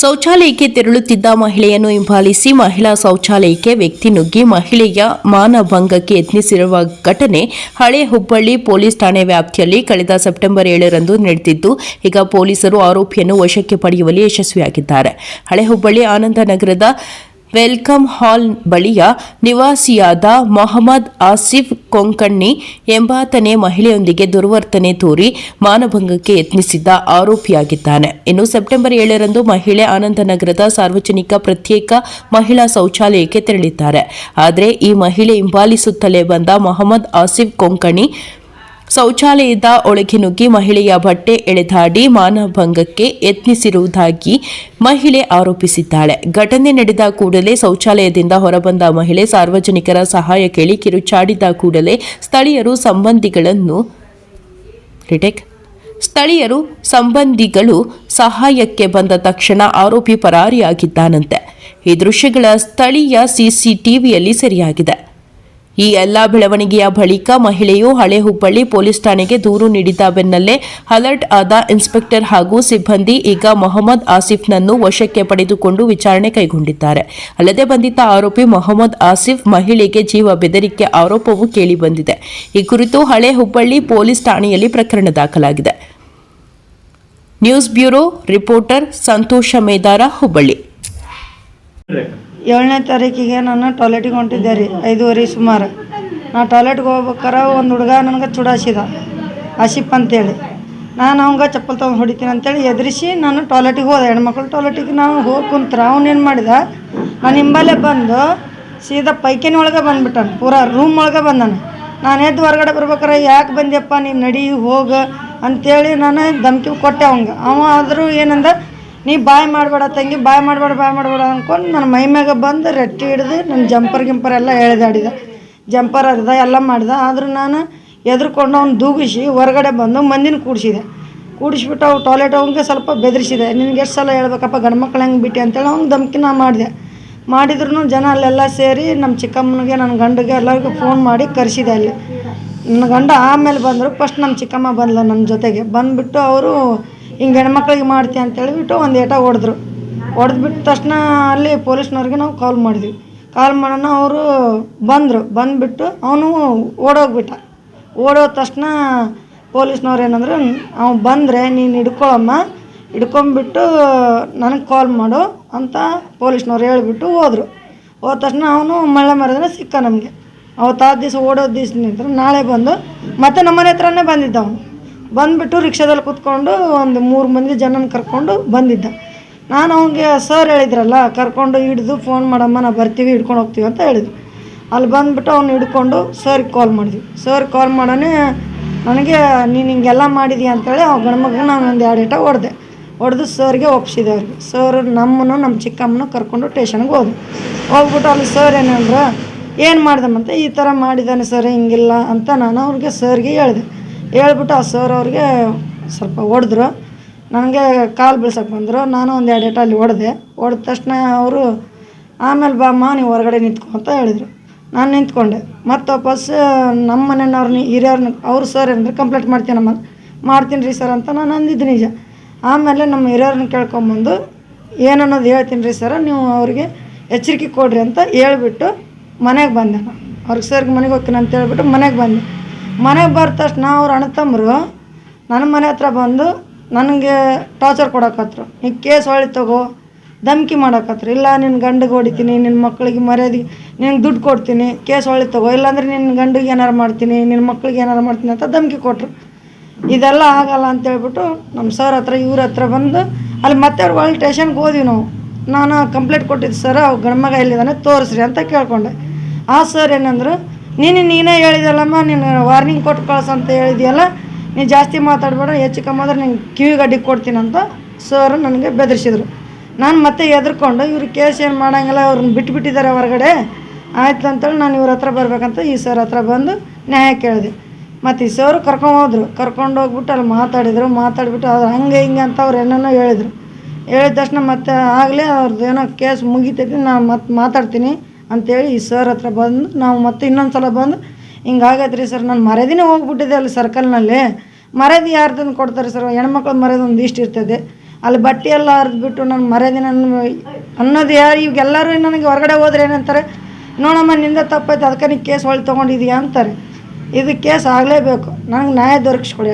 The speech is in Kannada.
ಶೌಚಾಲಯಕ್ಕೆ ತೆರಳುತ್ತಿದ್ದ ಮಹಿಳೆಯನ್ನು ಹಿಂಬಾಲಿಸಿ ಮಹಿಳಾ ಶೌಚಾಲಯಕ್ಕೆ ವ್ಯಕ್ತಿ ನುಗ್ಗಿ ಮಹಿಳೆಯ ಮಾನಭಂಗಕ್ಕೆ ಯತ್ನಿಸಿರುವ ಘಟನೆ ಹಳೆ ಹುಬ್ಬಳ್ಳಿ ಪೊಲೀಸ್ ಠಾಣೆ ವ್ಯಾಪ್ತಿಯಲ್ಲಿ ಕಳೆದ ಸೆಪ್ಟೆಂಬರ್ ಏಳರಂದು ನಡೆದಿದ್ದು, ಈಗ ಪೊಲೀಸರು ಆರೋಪಿಯನ್ನು ವಶಕ್ಕೆ ಪಡೆಯುವಲ್ಲಿ ಯಶಸ್ವಿಯಾಗಿದ್ದಾರೆ. ಹಳೆ ಹುಬ್ಬಳ್ಳಿ ಆನಂದ ನಗರದ ವೆಲ್ಕಮ್ ಹಾಲ್ ಬಳಿಯ ನಿವಾಸಿಯಾದ ಮೊಹಮ್ಮದ್ ಆಸಿಫ್ ಕೊಂಕಣ್ಣಿ ಎಂಬಾತನೇ ಮಹಿಳೆಯೊಂದಿಗೆ ದುರ್ವರ್ತನೆ ತೋರಿ ಮಾನಭಂಗಕ್ಕೆ ಯತ್ನಿಸಿದ್ದ ಆರೋಪಿಯಾಗಿದ್ದಾನೆ. ಇನ್ನು ಸೆಪ್ಟೆಂಬರ್ ಏಳರಂದು ಮಹಿಳೆ ಆನಂದನಗರದ ಸಾರ್ವಜನಿಕ ಪ್ರತ್ಯೇಕ ಮಹಿಳಾ ಶೌಚಾಲಯಕ್ಕೆ ತೆರಳಿದ್ದಾರೆ. ಆದರೆ ಈ ಮಹಿಳೆ ಹಿಂಬಾಲಿಸುತ್ತಲೇ ಬಂದ ಮೊಹಮ್ಮದ್ ಆಸಿಫ್ ಕೊಂಕಣಿ ಶೌಚಾಲಯದ ಒಳಗೆ ನುಗ್ಗಿ ಮಹಿಳೆಯ ಬಟ್ಟೆ ಎಳೆದಾಡಿ ಮಾನಭಂಗಕ್ಕೆ ಯತ್ನಿಸಿರುವುದಾಗಿ ಮಹಿಳೆ ಆರೋಪಿಸಿದ್ದಾಳೆ. ಘಟನೆ ನಡೆದ ಕೂಡಲೇ ಶೌಚಾಲಯದಿಂದ ಹೊರಬಂದ ಮಹಿಳೆ ಸಾರ್ವಜನಿಕರ ಸಹಾಯ ಕೇಳಿ ಕಿರುಚಾಡಿದ ಕೂಡಲೇ ಸ್ಥಳೀಯರು ಸಂಬಂಧಿಗಳನ್ನು ಸ್ಥಳೀಯರು ಸಂಬಂಧಿಗಳು ಸಹಾಯಕ್ಕೆ ಬಂದ ತಕ್ಷಣ ಆರೋಪಿ ಪರಾರಿಯಾಗಿದ್ದಾನಂತೆ. ಈ ದೃಶ್ಯಗಳ ಸ್ಥಳೀಯ ಸಿಸಿಟಿವಿಯಲ್ಲಿ ಸೆರೆಯಾಗಿದೆ. ಈ ಎಲ್ಲಾ ಬೆಳವಣಿಗೆಯ ಬಳಿಕ ಮಹಿಳೆಯು ಹಳೆ ಹುಬ್ಬಳ್ಳಿ ಪೊಲೀಸ್ ಠಾಣೆಗೆ ದೂರು ನೀಡಿದ ಬೆನ್ನಲ್ಲೇ ಅಲರ್ಟ್ ಆದ ಇನ್ಸ್ಪೆಕ್ಟರ್ ಹಾಗೂ ಸಿಬ್ಬಂದಿ ಈಗ ಮೊಹಮ್ಮದ್ ಆಸಿಫ್ನನ್ನು ವಶಕ್ಕೆ ಪಡೆದುಕೊಂಡು ವಿಚಾರಣೆ ಕೈಗೊಂಡಿದ್ದಾರೆ. ಅಲ್ಲದೆ ಬಂಧಿತ ಆರೋಪಿ ಮೊಹಮ್ಮದ್ ಆಸಿಫ್ ಮಹಿಳೆಗೆ ಜೀವ ಬೆದರಿಕೆ ಆರೋಪವೂ ಕೇಳಿಬಂದಿದೆ ಈ ಕುರಿತು ಹಳೆ ಹುಬ್ಬಳ್ಳಿ ಪೊಲೀಸ್ ಠಾಣೆಯಲ್ಲಿ ಪ್ರಕರಣ ದಾಖಲಾಗಿದೆ. News bureau, reporter Santosh Medar, Hubballi. ಏಳನೇ ತಾರೀಕಿಗೆ ನಾನು ಟಾಯ್ಲೆಟಿಗೆ ಹೊಂಟಿದ್ದೆ ರೀ, ಐದುವರೆ ಸುಮಾರು. ನಾ ಟಾಯ್ಲೆಟ್ಗೆ ಹೋಗ್ಬೇಕಾರೆ ಒಂದು ಹುಡುಗ ನನಗೆ ಚುಡಾಯಿಸಿದ ಆಶಿಪ್ ಅಂತೇಳಿ. ನಾನು ಅವಂಗ ಚಪ್ಪಲ್ ತೊಗೊಂಡು ಹೊಡಿತೀನಿ ಅಂತೇಳಿ ಎದುರಿಸಿ ನಾನು ಟಾಯ್ಲೆಟಿಗೆ ಹೋದೆ. ಹೆಣ್ಮಕ್ಳು ಟಾಯ್ಲೆಟಿಗೆ ನಾನು ಹೋಗಿ ಕುಂತ್ರ ಅವನೇನು ಮಾಡಿದ, ನಾನು ಹಿಂಬಾಲೆ ಬಂದು ಸೀದಾ ಪೈಕಿನ ಒಳಗೆ ಬಂದ್ಬಿಟ್ಟಾನ, ಪೂರಾ ರೂಮ್ ಒಳಗೆ ಬಂದಾನೆ. ನಾನು ಎದ್ದು ಹೊರಗಡೆ ಬರ್ಬೇಕಾರೆ ಯಾಕೆ ಬಂದ್ಯಪ್ಪ ನೀನು ನಡಿ ಹೋಗ ಅಂತೇಳಿ ನಾನು ಧಮ್ಕಿ ಕೊಟ್ಟೆ ಅವಂಗೆ. ಅವ ಆದರೂ ಏನಂದ ನೀ ಬಾಯ್ ಮಾಡಬೇಡ ತಂಗಿ, ಬಾಯ್ ಮಾಡಬೇಡ ಬಾಯ್ ಮಾಡಬೇಡ ಅಂದ್ಕೊಂಡು ನನ್ನ ಮೈ ಮ್ಯಾಗ ಬಂದು ರೆಟ್ಟಿ ಹಿಡ್ದು ನನ್ನ ಜಂಪರ್ ಗಿಂಪರ್ ಎಲ್ಲ ಎಳೆದಾಡಿದ ಜಂಪರ್ ಅರ್ಧ ಎಲ್ಲ ಮಾಡ್ದೆ. ಆದರೂ ನಾನು ಎದ್ರುಕೊಂಡು ಅವ್ನು ದೂಗಿಸಿ ಹೊರಗಡೆ ಬಂದು ಮಂದಿನ ಕೂಡಿಸಿದೆ. ಕೂಡಿಸ್ಬಿಟ್ಟು ಅವು ಟಾಯ್ಲೆಟ್ ಅವಂಗೆ ಸ್ವಲ್ಪ ಬೆದರಿಸಿದೆ. ನಿನಗೆ ಎಷ್ಟು ಸಲ ಹೇಳ್ಬೇಕಪ್ಪ, ಗಂಡು ಮಕ್ಳು ಹೆಂಗೆ ಬಿಟ್ಟು ಅಂತೇಳಿ ಅವ್ನು ಧಮ್ಕಿ ನಾ ಮಾಡಿದೆ. ಮಾಡಿದ್ರು ಜನ ಅಲ್ಲೆಲ್ಲ ಸೇರಿ ನಮ್ಮ ಚಿಕ್ಕಮ್ಮನಿಗೆ ನನ್ನ ಗಂಡಗೆ ಎಲ್ಲರಿಗೂ ಫೋನ್ ಮಾಡಿ ಕರೆಸಿದೆ ಅಲ್ಲಿ. ನನ್ನ ಗಂಡ ಆಮೇಲೆ ಬಂದರು ಫಸ್ಟ್ ನಮ್ಮ ಚಿಕ್ಕಮ್ಮ ಬಂದ್ಲು ನನ್ನ ಜೊತೆಗೆ. ಬಂದುಬಿಟ್ಟು ಅವರು ಹಿಂಗೆ ಹೆಣ್ಮಕ್ಳಿಗೆ ಮಾಡ್ತೀಯ ಅಂತ ಹೇಳಿಬಿಟ್ಟು ಒಂದು ಏಟ ಹೊಡೆದ್ರು. ಹೊಡೆದ್ಬಿಟ್ಟ ತಕ್ಷಣ ಅಲ್ಲಿ ಪೊಲೀಸ್ನವ್ರಿಗೆ ನಾವು ಕಾಲ್ ಮಾಡಿದ್ವಿ. ಕಾಲ್ ಮಾಡೋಣ ಅವರು ಬಂದರು. ಬಂದುಬಿಟ್ಟು ಅವನು ಓಡೋಗ್ಬಿಟ್ಟ. ಓಡೋದ ತಕ್ಷಣ ಪೊಲೀಸ್ನವ್ರು ಏನಂದ್ರೆ ಅವ್ನು ಬಂದರೆ ನೀನು ಹಿಡ್ಕೊಳಮ್ಮ. ಹಿಡ್ಕೊಂಬಿಟ್ಟು ನನಗೆ ಕಾಲ್ ಮಾಡು ಅಂತ ಪೊಲೀಸ್ನವ್ರು ಹೇಳಿಬಿಟ್ಟು ಹೋದರು. ಹೋದ ತಕ್ಷಣ ಅವನು ಮಳೆ ಮರದ್ರೆ ಸಿಕ್ಕ ನಮಗೆ. ಅವತ್ತು ಆ ದಿವಸ ಓಡೋದು ದಿವಸ ನಾಳೆ ಬಂದು ಮತ್ತೆ ನಮ್ಮನೆ ಹತ್ರನೇ ಬಂದಿದ್ದ ಅವನು. ಬಂದುಬಿಟ್ಟು ರಿಕ್ಷಾದಲ್ಲಿ ಕೂತ್ಕೊಂಡು ಒಂದು ಮೂರು ಮಂದಿ ಜನನ ಕರ್ಕೊಂಡು ಬಂದಿದ್ದ. ನಾನು ಅವನಿಗೆ, ಸರ್ ಹೇಳಿದ್ರಲ್ಲ, ಕರ್ಕೊಂಡು ಹಿಡಿದು ಫೋನ್ ಮಾಡಮ್ಮ, ನಾವು ಬರ್ತೀವಿ, ಹಿಡ್ಕೊಂಡು ಹೋಗ್ತೀವಿ ಅಂತ ಹೇಳಿದ್ವಿ ಅಲ್ಲಿ ಬಂದುಬಿಟ್ಟು ಅವ್ನು ಹಿಡ್ಕೊಂಡು ಸರ್ಗೆ ಕಾಲ್ ಮಾಡಿದ್ವಿ. ಸರ್ ಕಾಲ್ ಮಾಡೋನೇ ನನಗೆ ನೀನು ಹಿಂಗೆಲ್ಲ ಮಾಡಿದೀಯ? ಅಂತೇಳಿ ಅವ್ನ ಗಂಡು ನಾನು ಒಂದು ಎರಡು ಇಟ ಹೊಡೆದೆ. ಹೊಡೆದು ಸರ್ಗೆ ಒಪ್ಸಿದೆ ಅವ್ರಿಗೆ. ಸರ್, ನಮ್ಮನ್ನು, ನಮ್ಮ ಚಿಕ್ಕಮ್ಮನ ಕರ್ಕೊಂಡು ಟೇಷನ್ಗೆ ಹೋದ್ವಿ ಹೋಗ್ಬಿಟ್ಟು ಅಲ್ಲಿ ಸರ್, ಏನಂದ್ರೆ, ಏನು ಮಾಡ್ದಮ್ಮಂತೆ ಈ ಥರ ಮಾಡಿದ್ದಾನೆ ಸರ್, ಹಿಂಗಿಲ್ಲ ಅಂತ ನಾನು ಅವ್ರಿಗೆ ಸರ್ಗೆ ಹೇಳಿದೆ. ಹೇಳ್ಬಿಟ್ಟು ಆ ಸರ್ ಅವ್ರಿಗೆ ಸ್ವಲ್ಪ ಹೊಡೆದ್ರು. ನನಗೆ ಕಾಲು ಬೀಳ್ಸಕ್ಕೆ ಬಂದರು. ನಾನು ಒಂದು ಎರಡು ಏಟ ಅಲ್ಲಿ ಹೊಡೆದೆ. ಹೊಡೆದ ತಕ್ಷಣ ಅವರು, ಆಮೇಲೆ ಬಾಮ್ಮ ನೀವು ಹೊರಗಡೆ ನಿಂತ್ಕೊ ಅಂತ ಹೇಳಿದರು. ನಾನು ನಿಂತ್ಕೊಂಡೆ. ಮತ್ತೆ ವಾಪಸ್ ನಮ್ಮ ಮನೆಯವ್ರನ್ನ ಹಿರಿಯವ್ರನ್ನ ಅವ್ರು ಸರ್ ಏನಂದ್ರೆ ಕಂಪ್ಲೇಂಟ್ ಮಾಡ್ತೀನಮ್ಮ ಮಾಡ್ತೀನಿ ರೀ ಸರ್ ಅಂತ ನಾನು ಅಂದಿದ್ದು ನಿಜ. ಆಮೇಲೆ ನಮ್ಮ ಹಿರಿಯವ್ರನ್ನ ಕೇಳ್ಕೊಂಬಂದು, ಏನನ್ನೋದು ಹೇಳ್ತೀನಿ ರೀ ಸರ ನೀವು ಅವ್ರಿಗೆ ಎಚ್ಚರಿಕೆ ಕೊಡ್ರಿ ಅಂತ ಹೇಳ್ಬಿಟ್ಟು ಮನೆಗೆ ಬಂದೆ ನಾನು. ಅವ್ರಿಗೆ, ಸರ್ಗೆ ಮನೆಗೆ ಹೋಗ್ತೀನಿ ಅಂತ ಹೇಳ್ಬಿಟ್ಟು ಮನೆಗೆ ಬಂದೆ. ಮನೆಗೆ ಬರೋ ತಕ್ಷಣ ಅವ್ರ ಅಣ್ಣ ತಮ್ಮರು ನನ್ನ ಮನೆ ಹತ್ರ ಬಂದು ನನಗೆ ಟಾರ್ಚರ್ ಕೊಡಕತ್ರು. ನೀ ಕೇಸ್ ಹೊಳಿ ತಗೋ, ಧಮ್ಕಿ ಮಾಡಕತ್ರು. ಇಲ್ಲ ನಿನ್ನ ಗಂಡಿಗೆ ಹೊಡಿತೀನಿ ನಿನ್ನ ಮಕ್ಕಳಿಗೆ ಮರ್ಯಾದೆ ನಿನಗೆ ದುಡ್ಡು ಕೊಡ್ತೀನಿ, ಕೇಸ್ ಹೊಳಿ ತಗೋ. ಇಲ್ಲಾಂದ್ರೆ ನಿನ್ನ ಗಂಡಿಗೆ ಏನಾರು ಮಾಡ್ತೀನಿ ನಿನ್ನ ಮಕ್ಳಿಗೆ ಏನಾರು ಮಾಡ್ತೀನಿ ಅಂತ ಧಮ್ಕಿ ಕೊಟ್ಟರು ಇದೆಲ್ಲ ಆಗಲ್ಲ ಅಂತ ಹೇಳ್ಬಿಟ್ಟು ನಮ್ಮ ಸರ್ ಹತ್ರ, ಇವ್ರ ಹತ್ರ ಬಂದು ಅಲ್ಲಿ ಮತ್ತೆ ಅವ್ರು ಒಳ್ಳೆ ಟೇಷನ್ಗೆ ಹೋದ್ವಿ ನಾವು. ನಾನು ಕಂಪ್ಲೇಂಟ್ ಕೊಟ್ಟಿದ್ದು ಸರ್ ಅವು ಗಂಡ್ಮಗ ಎಲ್ಲಿದ್ದಾನೆ ತೋರಿಸ್ರಿ ಅಂತ ಕೇಳ್ಕೊಂಡೆ. ಆ ಸರ್ ಏನಂದ್ರು ನೀನು ನೀನೇ ಹೇಳಿದಲ್ಲಮ್ಮ, ನೀನು ವಾರ್ನಿಂಗ್ ಕೊಟ್ಟು ಕಳ್ಸು ಅಂತ ಹೇಳಿದ್ಯಲ್ಲ ನೀನು ಜಾಸ್ತಿ ಮಾತಾಡಬೇಡ, ಹೆಚ್ಚು ಕಮ್ಮಾದ್ರೆ ನಿಂಗೆ ಕಿವಿಗೆ ಅಡ್ಡಿ ಕೊಡ್ತೀನಿ ಅಂತ ಸರ್ ನನಗೆ ಬೆದರಿಸಿದ್ರು. ನಾನು ಮತ್ತೆ ಎದ್ರುಕೊಂಡು ಇವ್ರು ಕೇಸ್ ಏನು ಮಾಡಂಗಿಲ್ಲ, ಅವ್ರನ್ನ ಬಿಟ್ಟುಬಿಟ್ಟಿದ್ದಾರೆ ಹೊರಗಡೆ ಆಯ್ತು ಅಂತೇಳಿ ನಾನು ಇವ್ರ ಹತ್ರ ಬರಬೇಕಂತ ಈ ಸರ್ ಹತ್ರ ಬಂದು ನ್ಯಾಯ ಕೇಳಿದೆ. ಮತ್ತು ಈ ಸರ್ ಕರ್ಕೊಂಡು ಹೋದ್ರು. ಕರ್ಕೊಂಡು ಹೋಗ್ಬಿಟ್ಟು ಅಲ್ಲಿ ಮಾತಾಡಿದರು, ಮಾತಾಡಿಬಿಟ್ಟು ಅವ್ರು ಹಂಗೆ ಹಿಂಗೆ ಅಂತ ಅವ್ರು ಏನನ್ನೋ ಹೇಳಿದರು. ಹೇಳಿದ ತಕ್ಷಣ ಮತ್ತೆ ಆಗಲೇ ಅವ್ರದ್ದು ಏನೋ ಕೇಸ್ ಮುಗಿತೈತಿ ನಾನು ಮತ್ತೆ ಮಾತಾಡ್ತೀನಿ. ಅಂತೇಳಿ ಈ ಸರ್ ಹತ್ರ ಬಂದು, ನಾವು ಮತ್ತೆ ಇನ್ನೊಂದು ಸಲ ಬಂದು ಹಿಂಗಾಗೈತೆ ರೀ ಸರ್, ನಾನು ಮರ್ಯಾದಿನೇ ಹೋಗ್ಬಿಟ್ಟಿದೆ ಅಲ್ಲಿ ಸರ್ಕಲ್ನಲ್ಲಿ. ಮರ್ಯಾದೆ ಯಾರು ತಂದು ಕೊಡ್ತಾರೆ ಸರ್? ಹೆಣ್ಮಕ್ಳು ಮರ್ಯಾದೆ ಇಷ್ಟು ಇರ್ತದೆ. ಅಲ್ಲಿ ಬಟ್ಟೆ ಎಲ್ಲ ಹರಿದ್ಬಿಟ್ಟು ನಾನು ಮರ್ಯಾದೆ ನನ್ನ ಅನ್ನೋದು ಯಾರು ಇವಾಗೆಲ್ಲರೂ ನನಗೆ ಹೊರಗಡೆ ಹೋದ್ರೆ ಏನಂತಾರೆ, ನೋಡಮ್ಮ, ನಿಂದ ತಪ್ಪೈತೆ ಅದಕ್ಕೆ ನೀವು ಕೇಸ್ ಹೊಳ್ಳಿ ತೊಗೊಂಡಿದೀಯ? ಅಂತಾರೆ. ಇದು ಕೇಸ್ ಆಗಲೇಬೇಕು. ನನಗೆ ನ್ಯಾಯ ದೊರಕಿಸ್ಕೊಡಿ